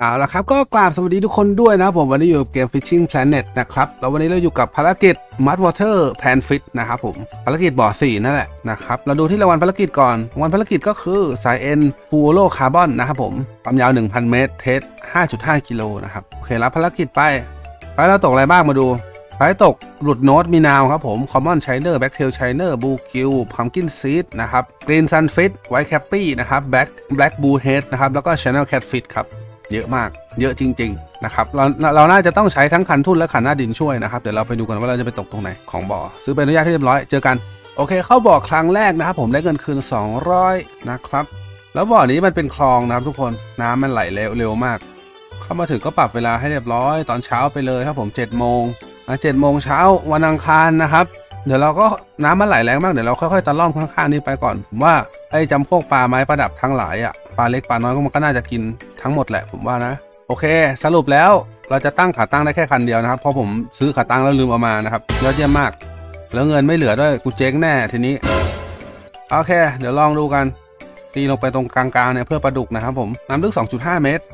เอาละครับก็กราบสวัสดีทุกคนด้วยนะผมวันนี้อยู่กับเกม Fishing Planet นะครับแล้ววันนี้เราอยู่กับภารกิจ Mud Water Pan Fit นะครับผมภารกิจบ่อ4นั่นแหละนะครับเราดูที่รางวัลภารกิจก่อนรางวัลภารกิจก็คือสายเอ็นฟูโลคาร์บอนนะครับผมความยาว 1,000 เมตร เทส 5.5 กิโลนะครับโอเครับภารกิจไปไปเราตกอะไรบ้างมาดูไปตกหลุดโน้ตมีนาวครับผม Common Shiner Blacktail Shiner Blue Gill Pumpkin Seed นะครับ Green Sunfish White Cappy นะครับ Black Black Blue Head นะครับแล้วก็ Channel Catfish ครับ เยอะมากเยอะจริง ๆ นะครับเราเราน่าจะต้องใช้ทั้งคันทุ่นและขันหน้าดินช่วยนะครับ เดี๋ยวเราไปดูกันว่าเราจะไปตกตรงไหนของบ่อ ซื้อใบอนุญาตที่เรียบร้อยเจอกันโอเค เข้าบ่อครั้งแรกนะครับผมได้เงินคืน 200 นะครับ แล้วบ่อนี้มันเป็นคลองนะครับทุกคนน้ำมันไหลเร็วเร็วมาก เข้ามาถึงก็ปรับเวลาให้เรียบร้อย ตอนเช้าไปเลยครับผม7โมงอะ7โมงเช้าวันอังคารนะครับ เดี๋ยวเราก็น้ำมันไหลแรงมากเดี๋ยวเราค่อยๆตะล่อมข้างๆนี้ไปก่อนผมว่าไอ้จำพวกปลาไม้ประดับทั้งหลายอะปลาเล็กปลาน้อยก็มันก็น่าจะกินทั้งหมดแหละผมว่านะ โอเค สรุปแล้วเราจะตั้งขาตั้งได้แค่คันเดียวนะครับเพราะผมซื้อขาตั้งแล้วลืมเอามานะครับยอดเยี่ยมมาก แล้วเงินไม่เหลือด้วยกูเจ๊งแน่ทีนี้โอเค เดี๋ยวลองดูกัน ตีลงไปตรงกลางๆเนี่ยเพื่อปลาดุกนะครับผมน้ำลึก 2.5 เมตร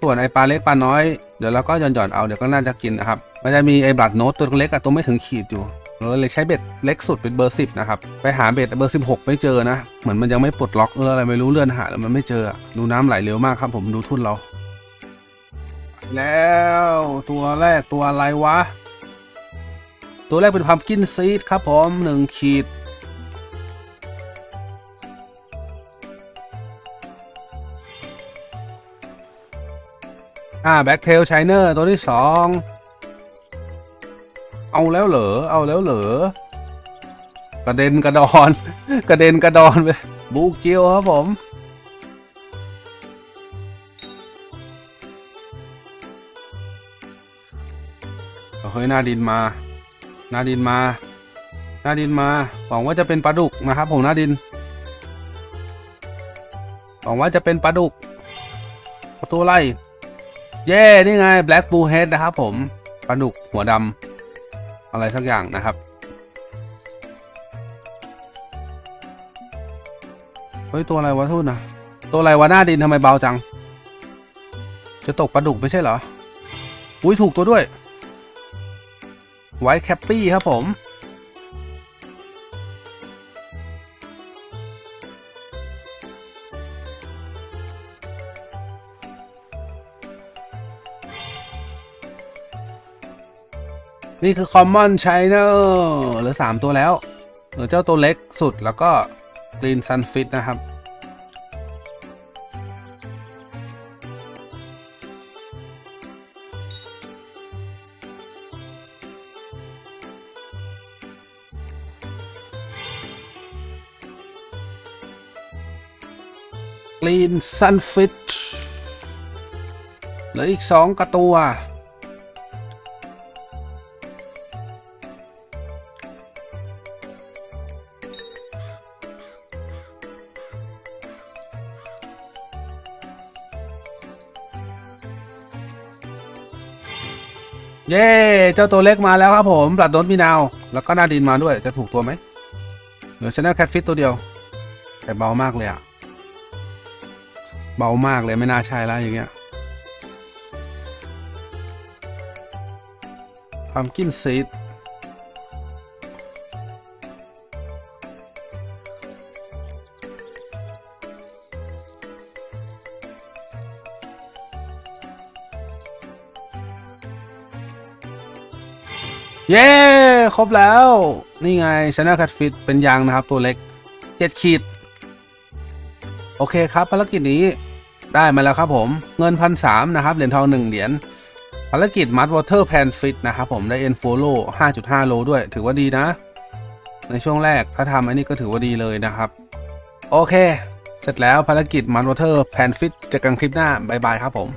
ส่วนไอปลาเล็กปลาน้อยเดี๋ยวเราก็หย่อนๆเอาเดี๋ยวก็น่าจะกินนะครับมันจะมีไอบลัดโนตตัวเล็กอะตัวไม่ถึงขีดอยู่ เราเลยใช้เบ็ดเล็กสุดเป็นเบอร์10นะครับไปหาเบ็ดเบอร์16ไม่เจอนะ เหมือนมันยังไม่ปลดล็อกเอออะไรไม่รู้เลื่อนหาแล้วมันไม่เจอดูน้ำไหลเร็วมากครับผมดูทุ่นเรา แล้วตัวแรกตัวอะไรวะ ตัวแรกเป็นพัมกินซีดครับผมหนึ่งขีดอ่าแบ็กเทลชายเนอร์ตัวที่สอง เอาแล้วเหรอ เอาแล้วเหรอกระเด็นกระดอน กระเด็นกระดอนไปบูเกียวครับผมเฮ้ยหน้าดินมาหน้าดินมาหน้าดินมาหวังว่าจะเป็นปลาดุกนะครับผมหน้าดินหวังว่าจะเป็นปลาดุกตัวไล่เย้นี่ไง Black Bull Head นะครับผมปลาดุกหัวดำ อะไรสักอย่างนะครับ เฮ้ย ตัวอะไรวะทุ่นนะตัวอะไรวะหน้าดินทำไมเบาจัง จะตกปลาดุกไม่ใช่เหรอ อุ้ยถูกตัวด้วย ไวท์แคปปี้ครับผม นี่คือ Common Chiner เหลือ 3 ตัวแล้วเหลือเจ้าตัวเล็กสุดแล้วก็ Green Sunfish นะครับ Green Sunfish เหลืออีก 2กระตัว เย้เจ้าตัวเล็กมาแล้วครับผมปลัดโดนมีนาว แล้วก็หน้าดินมาด้วยจะถูกตัวไหมเหลือชนลแคทฟิตตัวเดียว แต่เบามากเลยอะเบามากเลยไม่น่าใช่แล้วอย่างเงี้ยพัมกินซีด เย้ ครบแล้ว นี่ไงช n น l แคทฟิตเป็นยางนะครับตัวเล็กเจ็ดขีด โอเคครับภารกิจนี้ได้มาแล้วครับผม เงินพันสามนะครับ เหรียญทองหนึ่งเหรียญภารกิจมัดวอเตอร์แพนฟิตนะครับผมได้เอ็นโฟโล5.5โลด้วย ถือว่าดีนะ ในช่วงแรกถ้าทำอันนี้ก็ถือว่าดีเลยนะครับ โอเค เสร็จแล้วภารกิจมัดวอเตอร์แพนฟิตจะกันคลิปหน้าบายบายครับผม